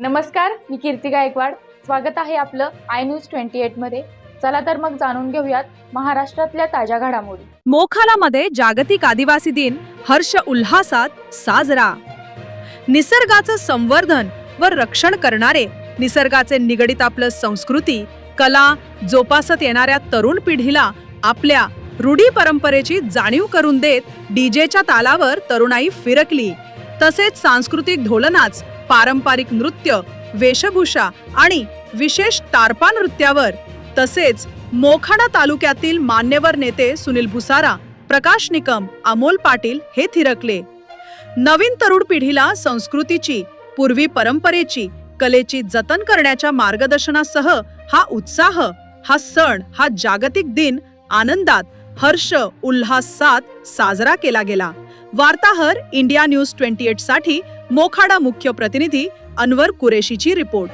नमस्कार मी कीर्ती गायकवाड. स्वागत आहे आपलं आय न्यूज ट्वेंटी एटमध्ये. चला तर मग जाणून घेऊयात महाराष्ट्रातल्या ताज्या घडामोडी. मोखालामध्ये जागतिक आदिवासी दिन हर्ष उल्हासात साजरा. निसर्गाचं संवर्धन व रक्षण करणारे निसर्गाचे निगडीत आपलं संस्कृती कला जोपासत येणाऱ्या तरुण पिढीला आपल्या रूढी परंपरेची जाणीव करून देत डीजेच्या तालावर तरुणाई फिरकली. तसेच सांस्कृतिक ढोलनाच पारंपरिक नृत्य वेशभूषा आणि विशेष तारपा नृत्यावर. तसेच मोखाडा तालुक्यातील मान्यवर नेते सुनील भुसारा प्रकाश निकम अमोल पाटील हे थिरकले. नवीन तरुण पिढीला संस्कृतीची पूर्वी परंपरेची कलेची जतन करण्याच्या मार्गदर्शनासह हा उत्साह हा सण हा जागतिक दिन आनंदात हर्ष उल्हासात साजरा केला गेला. वार्ताहर इंडिया न्यूज ट्वेंटी एटसाठी मोखाडा मुख्य प्रतिनिधी अनवर कुरेशीची रिपोर्ट.